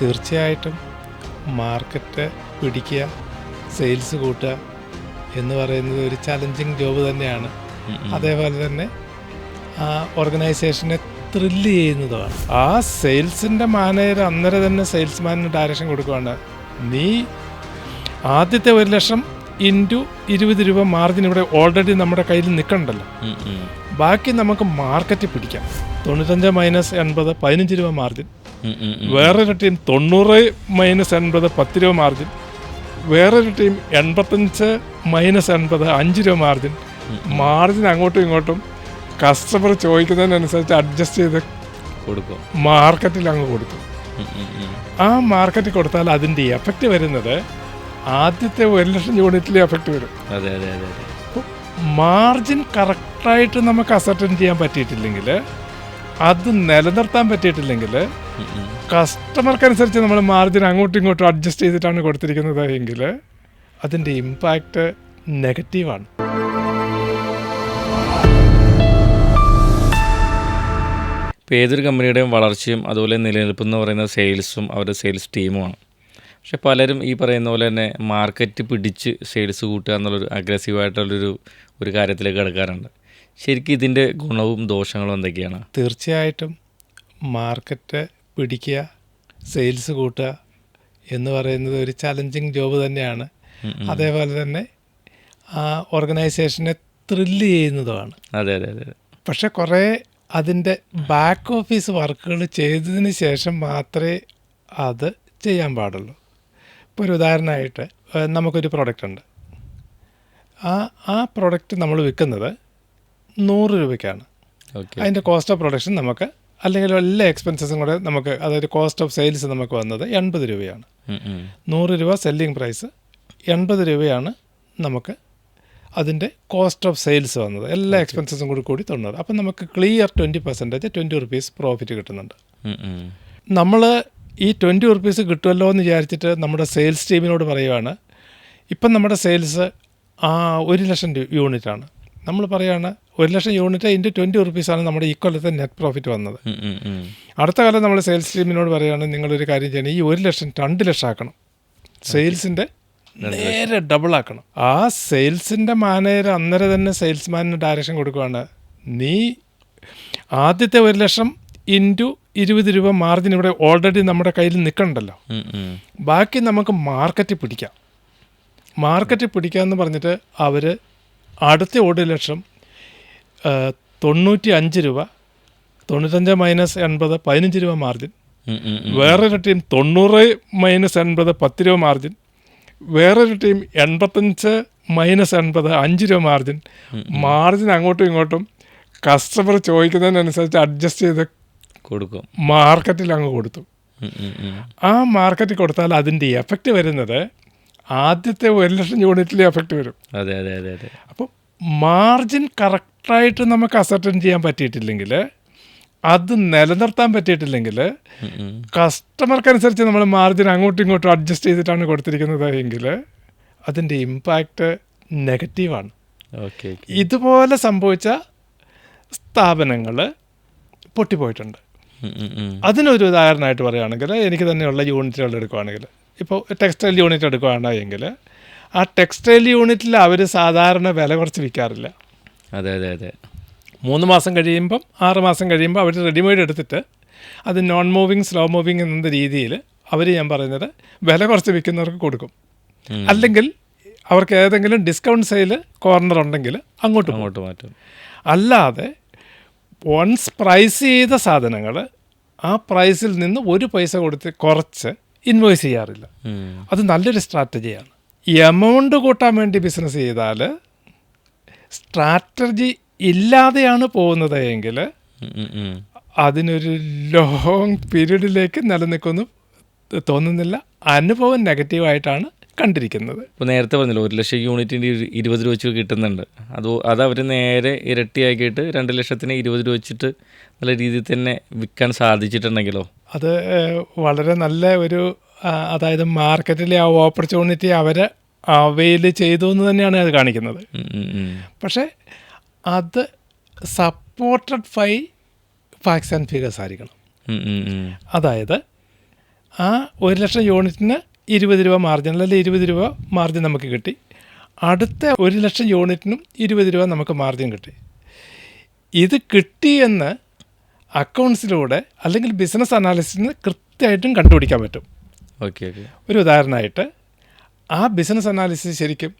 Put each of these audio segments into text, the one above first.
തീർച്ചയായിട്ടും മാർക്കറ്റ് പിടിക്കുക സെയിൽസ് കൂട്ടുക എന്ന് പറയുന്നത് ഒരു ചലഞ്ചിങ് ജോബ് തന്നെയാണ്. അതേപോലെ തന്നെ ആ ഓർഗനൈസേഷനെ ത്രില്ല് ചെയ്യുന്നതുമാണ് ആ സെയിൽസിന്റെ മാനേജർ അന്നേരം തന്നെ സെയിൽസ്മാനിന് ഡയറക്ഷൻ കൊടുക്കുകയാണ് നീ ആദ്യത്തെ ഒരു ലക്ഷം ഇന്റു ഇരുപത് രൂപ മാർജിൻ ഇവിടെ ഓൾറെഡി നമ്മുടെ കയ്യിൽ നിൽക്കണ്ടല്ലോ. ബാക്കി നമുക്ക് മാർക്കറ്റ് പിടിക്കാം തൊണ്ണൂറ്റഞ്ച് മൈനസ് എൺപത് പതിനഞ്ച് രൂപ മാർജിൻ. വേറൊരു ടീം തൊണ്ണൂറ് മൈനസ് എൺപത് പത്ത് രൂപ മാർജിൻ വേറൊരു ടീം എൺപത്തഞ്ച് മൈനസ് എൺപത് അഞ്ച് രൂപ മാർജിൻ മാർജിൻ അങ്ങോട്ടും ഇങ്ങോട്ടും കസ്റ്റമർ ചോദിക്കുന്നതിനനുസരിച്ച് അഡ്ജസ്റ്റ് ചെയ്ത് കൊടുക്കും. മാർക്കറ്റിൽ അങ്ങ് ഉം. ആ മാർക്കറ്റിൽ കൊടുത്താൽ അതിന്റെ എഫക്റ്റ് വരുന്നത് ആദ്യത്തെ ഒരു ലക്ഷം യൂണിറ്റിലെ എഫക്റ്റ് വരും. അതെ അതെ അതെ മാർജിൻ കറക്റ്റായിട്ട് നമുക്ക് അസർട്ടൻ ചെയ്യാൻ പറ്റിയിട്ടില്ലെങ്കിൽ അത് നിലനിർത്താൻ പറ്റിയിട്ടില്ലെങ്കിൽ. കസ്റ്റമർക്കനുസരിച്ച് നമ്മൾ മാർജിൻ അങ്ങോട്ടും ഇങ്ങോട്ടും അഡ്ജസ്റ്റ് ചെയ്തിട്ടാണ് കൊടുത്തിരിക്കുന്നത് എങ്കിൽ അതിന്റെ ഇമ്പാക്റ്റ് നെഗറ്റീവാണ് ഇപ്പോൾ ഏതൊരു കമ്പനിയുടെയും വളർച്ചയും അതുപോലെ നിലനിൽപ്പ് എന്ന് പറയുന്ന സെയിൽസും അവരുടെ സെയിൽസ് ടീമുമാണ് പക്ഷെ പലരും ഈ പറയുന്ന പോലെ തന്നെ മാർക്കറ്റ് പിടിച്ച് സെയിൽസ് കൂട്ടുക എന്നുള്ളൊരു അഗ്രസീവായിട്ടുള്ളൊരു ഒരു കാര്യത്തിലേക്ക് കിടക്കാറുണ്ട് ശരിക്കും ഇതിന്റെ ഗുണവും ദോഷങ്ങളും എന്തൊക്കെയാണ്? തീർച്ചയായിട്ടും മാർക്കറ്റ് പിടിക്കുക സെയിൽസ് കൂട്ടുക എന്ന് പറയുന്നത് ഒരു ചലഞ്ചിങ് ജോബ് തന്നെയാണ്. അതേപോലെ തന്നെ ആ ഓർഗനൈസേഷനെ ത്രില്ല് ചെയ്യുന്നതുമാണ്. അതെ അതെ അതെ. പക്ഷെ കുറേ അതിന്റെ ബാക്ക് ഓഫീസ് വർക്കുകൾ ചെയ്തതിന് ശേഷം മാത്രമേ അത് ചെയ്യാൻ പാടുള്ളൂ. ഇപ്പോൾ ഒരു ഉദാഹരണമായിട്ട് നമുക്കൊരു പ്രോഡക്റ്റ് ഉണ്ട്. ആ ആ പ്രോഡക്റ്റ് നമ്മൾ വിൽക്കുന്നത് നൂറ് രൂപയ്ക്കാണ്. ഓക്കെ. അതിന്റെ കോസ്റ്റ് ഓഫ് പ്രൊഡക്ഷൻ നമുക്ക് അല്ലെങ്കിൽ എല്ലാ എക്സ്പെൻസസും കൂടെ നമുക്ക് അതായത് കോസ്റ്റ് ഓഫ് സെയിൽസ് നമുക്ക് വന്നത് എൺപത് രൂപയാണ്. നൂറ് രൂപ സെല്ലിംഗ് പ്രൈസ് എൺപത് രൂപയാണ് നമുക്ക് അതിന്റെ കോസ്റ്റ് ഓഫ് സെയിൽസ് വന്നത്. എല്ലാ എക്സ്പെൻസസും കൂടി കൂടി തൊണ്ണൂറ്. അപ്പം നമുക്ക് clear twenty percentage twenty rupees profit കിട്ടുന്നുണ്ട്. നമ്മൾ ഈ ട്വന്റി റുപ്പീസ് കിട്ടുമല്ലോ എന്ന് വിചാരിച്ചിട്ട് നമ്മുടെ സെയിൽസ് ടീമിനോട് പറയുവാണ് ഇപ്പം നമ്മുടെ സെയിൽസ് ആ ഒരു ലക്ഷം യൂണിറ്റാണ്. നമ്മൾ പറയുകയാണ് ഒരു ലക്ഷം യൂണിറ്റ് ഇന്റു ട്വന്റി റുപ്പീസാണ് നമ്മുടെ ഈ കൊല്ലത്തെ നെറ്റ് പ്രോഫിറ്റ് വന്നത്. അടുത്ത കാലം നമ്മൾ സെയിൽസ് ടീമിനോട് പറയുകയാണ് നിങ്ങളൊരു കാര്യം ചെയ്യണം. ഈ ഒരു ലക്ഷം രണ്ട് ലക്ഷം ആക്കണം. സെയിൽസിന്റെ നേരെ ഡബിൾ ആക്കണം. ആ സെയിൽസിന്റെ മാനേജർ അന്നേരം തന്നെ സെയിൽസ്മാനിന് ഡയറക്ഷൻ കൊടുക്കുകയാണ് നീ ആദ്യത്തെ ഒരു ലക്ഷം ഇന്റു ഇരുപത് രൂപ മാർജിൻ ഇവിടെ ഓൾറെഡി നമ്മുടെ കയ്യിൽ നിൽക്കണ്ടല്ലോ. ബാക്കി നമുക്ക് മാർക്കറ്റ് പിടിക്കാം. മാർക്കറ്റ് പിടിക്കാമെന്ന് പറഞ്ഞിട്ട് അവർ അടുത്ത ഓട് ലക്ഷം തൊണ്ണൂറ്റി അഞ്ച് രൂപ തൊണ്ണൂറ്റഞ്ച് മൈനസ് എൺപത് പതിനഞ്ച് രൂപ മാർജിൻ. വേറൊരു ടീം തൊണ്ണൂറ് മൈനസ് എൺപത് പത്ത് രൂപ മാർജിൻ. വേറൊരു ടീം എൺപത്തഞ്ച് മൈനസ് എൺപത് അഞ്ച് രൂപ മാർജിൻ. മാർജിൻ അങ്ങോട്ടും ഇങ്ങോട്ടും കസ്റ്റമർ ചോദിക്കുന്നതിനനുസരിച്ച് അഡ്ജസ്റ്റ് ചെയ്ത് കൊടുക്കും. മാർക്കറ്റിൽ അങ്ങ് കൊടുത്തു. ആ മാർക്കറ്റിൽ കൊടുത്താൽ അതിന്റെ എഫക്റ്റ് വരുന്നത് ആദ്യത്തെ ഒരു ലക്ഷം യൂണിറ്റിലെ എഫക്റ്റ് വരും. അതെ അതെ അതെ അതെ. അപ്പോൾ മാർജിൻ കറക്റ്റായിട്ട് നമുക്ക് അസർട്ടൻ ചെയ്യാൻ പറ്റിയിട്ടില്ലെങ്കിൽ അത് നിലനിർത്താൻ പറ്റിയിട്ടില്ലെങ്കിൽ. കസ്റ്റമർക്കനുസരിച്ച് നമ്മൾ മാർജിൻ അങ്ങോട്ടും ഇങ്ങോട്ടും അഡ്ജസ്റ്റ് ചെയ്തിട്ടാണ് കൊടുത്തിരിക്കുന്നത് എങ്കിൽ അതിന്റെ ഇമ്പാക്റ്റ് നെഗറ്റീവാണ് ഓക്കെ ഇതുപോലെ സംഭവിച്ച സ്ഥാപനങ്ങൾ പൊട്ടിപ്പോയിട്ടുണ്ട്. അതിനൊരു ഉദാഹരണമായിട്ട് പറയുകയാണെങ്കിൽ എനിക്ക് തന്നെയുള്ള യൂണിറ്റുകൾ എടുക്കുകയാണെങ്കിൽ ഇപ്പോൾ ടെക്സ്റ്റൈൽ യൂണിറ്റ് എടുക്കുകയാണെങ്കിൽ ആ ടെക്സ്റ്റൈൽ യൂണിറ്റിൽ അവർ സാധാരണ വില കുറച്ച് വിൽക്കാറില്ല. അതെ അതെ അതെ. മൂന്ന് മാസം കഴിയുമ്പം ആറ് മാസം കഴിയുമ്പോൾ അവർ റെഡിമെയ്ഡ് എടുത്തിട്ട് അത് നോൺ മൂവിങ് സ്ലോ മൂവിങ് എന്ന രീതിയിൽ അവർ ഞാൻ പറയുന്നത് വില കുറച്ച് വിൽക്കുന്നവർക്ക് കൊടുക്കും. അല്ലെങ്കിൽ അവർക്ക് ഏതെങ്കിലും ഡിസ്കൗണ്ട് സെയിൽ കോർണർ ഉണ്ടെങ്കിൽ അങ്ങോട്ട് അങ്ങോട്ട് മാറ്റും. അല്ലാതെ വൺസ് പ്രൈസ് ചെയ്ത സാധനങ്ങൾ ആ പ്രൈസിൽ നിന്ന് ഒരു പൈസ കൊടുത്ത് കുറച്ച് ഇൻവോയ്സ് ചെയ്യാറില്ല. അത് നല്ലൊരു സ്ട്രാറ്റജിയാണ് എമൗണ്ട് കൂട്ടാൻ വേണ്ടി ബിസിനസ് ചെയ്താൽ സ്ട്രാറ്റജി ഇല്ലാതെയാണ് പോകുന്നത് എങ്കിൽ. അതിനൊരു ലോങ് പീരീഡിലേക്ക് നിലനിൽക്കുന്നു തോന്നുന്നില്ല. അനുഭവം നെഗറ്റീവായിട്ടാണ് കണ്ടിരിക്കുന്നത്. ഇപ്പോൾ നേരത്തെ പറഞ്ഞല്ലോ ഒരു ലക്ഷം യൂണിറ്റിന്റെ ഇരു- ഇരുപത് രൂപ വെച്ച് കിട്ടുന്നുണ്ട്. അത് അത് അവർ നേരെ ഇരട്ടിയാക്കിയിട്ട് രണ്ട് ലക്ഷത്തിന് ഇരുപത് രൂപ വെച്ചിട്ട് നല്ല രീതിയിൽ തന്നെ വിൽക്കാൻ സാധിച്ചിട്ടുണ്ടെങ്കിലോ? അത് വളരെ നല്ല ഒരു അതായത് മാർക്കറ്റിലെ ആ ഓപ്പർച്യൂണിറ്റി അവർ അവയിൽ ചെയ്തു എന്ന് തന്നെയാണ് അത് കാണിക്കുന്നത്. പക്ഷേ അത് supported by facts and figures ആയിരിക്കണം. അതായത് ആ ഒരു ലക്ഷം യൂണിറ്റിന് ഇരുപത് രൂപ മാർജിൻ അല്ലെങ്കിൽ ഇരുപത് രൂപ മാർജിൻ നമുക്ക് കിട്ടി. അടുത്ത ഒരു ലക്ഷം യൂണിറ്റിനും ഇരുപത് രൂപ നമുക്ക് മാർജിൻ കിട്ടി. ഇത് കിട്ടിയെന്ന് അക്കൗണ്ട്സിലൂടെ അല്ലെങ്കിൽ ബിസിനസ് അനാലിസ്റ്റിന് കൃത്യമായിട്ടും കണ്ടുപിടിക്കാൻ പറ്റും. ഓക്കെ ഓക്കെ ഒരു ഉദാഹരണമായിട്ട് ആ ബിസിനസ് അനാലിസിസ് ശരിക്കും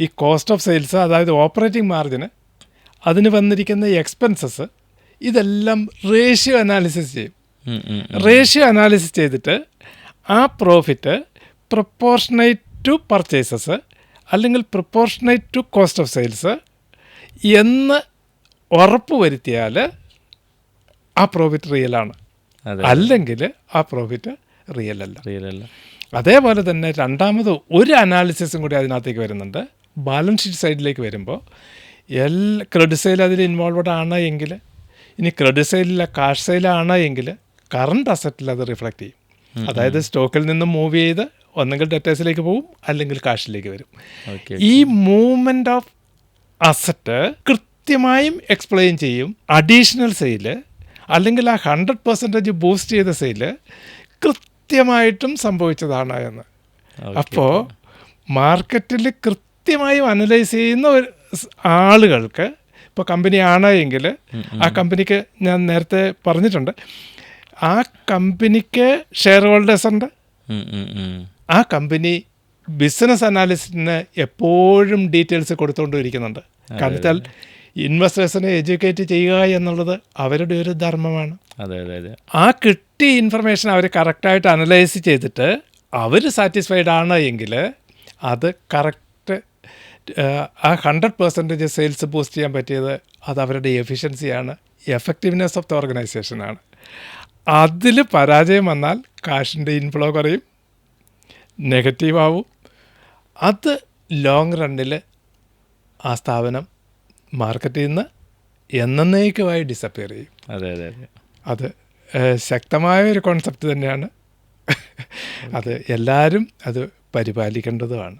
ഈ കോസ്റ്റ് ഓഫ് സെയിൽസ് അതായത് ഓപ്പറേറ്റിംഗ് മാർജിന് അതിന് വന്നിരിക്കുന്ന എക്സ്പെൻസസ് ഇതെല്ലാം റേഷ്യോ അനാലിസിസ് ചെയ്യും. റേഷ്യോ അനാലിസിസ് ചെയ്തിട്ട് ആ പ്രോഫിറ്റ് പ്രൊപ്പോർഷനേറ്റ് ടു പർച്ചേസസ് അല്ലെങ്കിൽ proportionate to cost of sales എന്ന് ഉറപ്പ് വരുത്തിയാൽ ആ പ്രോഫിറ്റ് റിയലാണ് അല്ലെങ്കിൽ ആ പ്രോഫിറ്റ് റിയൽ അല്ല. റിയൽ അല്ല. അതേപോലെ തന്നെ രണ്ടാമത് ഒരു അനാലിസിസും കൂടി അതിനകത്തേക്ക് വരുന്നുണ്ട്. ബാലൻസ് ഷീറ്റ് സൈഡിലേക്ക് വരുമ്പോൾ എല്ലാ ക്രെഡിറ്റ് സെയിൽ അതിൽ ഇൻവോൾവഡ് ആണ് എങ്കിൽ ഇനി ക്രെഡിറ്റ് സെയിലില്ല കാഷ് സെയിലാണ് എങ്കിൽ കറണ്ട് അസറ്റിൽ അത് റിഫ്ലക്റ്റ് ചെയ്യും. അതായത് സ്റ്റോക്കിൽ നിന്ന് മൂവ് ചെയ്ത് ഒന്നെങ്കിൽ ഡെറ്റേഴ്സിലേക്ക് പോകും അല്ലെങ്കിൽ കാഷിലേക്ക് വരും. ഈ മൂവ്മെന്റ് ഓഫ് അസറ്റ് കൃത്യമായും എക്സ്പ്ലെയിൻ ചെയ്യും. അഡീഷണൽ സെയിൽ അല്ലെങ്കിൽ ആ ഹൺഡ്രഡ് പെർസെന്റേജ് ബൂസ്റ്റ് ചെയ്ത സെയിൽ കൃത്യമായിട്ടും സംഭവിച്ചതാണ് എന്ന്. അപ്പോൾ മാർക്കറ്റിൽ കൃത്യമായും അനലൈസ് ചെയ്യുന്ന ഒരു ആളുകൾക്ക് ഇപ്പോൾ കമ്പനി ആണ് എങ്കിൽ ആ കമ്പനിക്ക് ഞാൻ നേരത്തെ പറഞ്ഞിട്ടുണ്ട് ആ കമ്പനിക്ക് ഷെയർ ഹോൾഡേഴ്സ് ഉണ്ട്. ആ കമ്പനി ബിസിനസ് അനാലിസ്റ്റിന് എപ്പോഴും ഡീറ്റെയിൽസ് കൊടുത്തുകൊണ്ടിരിക്കുന്നുണ്ട് കാരണം വെച്ചാൽ ഇൻവെസ്റ്റേഴ്സിനെ എഡ്യൂക്കേറ്റ് ചെയ്യുക എന്നുള്ളത് അവരുടെ ഒരു ധർമ്മമാണ്. അതെ അതെ അതെ. ആ കിട്ടിയ ഇൻഫർമേഷൻ അവർ കറക്റ്റായിട്ട് അനലൈസ് ചെയ്തിട്ട് അവർ സാറ്റിസ്ഫൈഡ് ആണ് എങ്കിൽ അത് കറക്റ്റ് ആ ഹൺഡ്രഡ് പെർസെന്റേജ് സെയിൽസ് ബൂസ്റ്റ് ചെയ്യാൻ പറ്റിയത് അത് അവരുടെ എഫിഷ്യൻസിയാണ് എഫക്റ്റീവ്നെസ് ഓഫ് ദ ഓർഗനൈസേഷനാണ് അതിൽ പരാജയം വന്നാൽ കാഷിന്റെ ഇൻഫ്ലോ കുറയും നെഗറ്റീവ് ആവും. അത് ലോങ് റണ്ണിൽ ആ സ്ഥാപനം മാർക്കറ്റിൽ നിന്ന് എന്നേക്കുമായി ഡിസപ്പിയർ ചെയ്യും. അതെ അതെ അതെ. അത് ശക്തമായ ഒരു കോൺസെപ്റ്റ് തന്നെയാണ്. അത് എല്ലാവരും അത് പരിപാലിക്കേണ്ടതുമാണ്.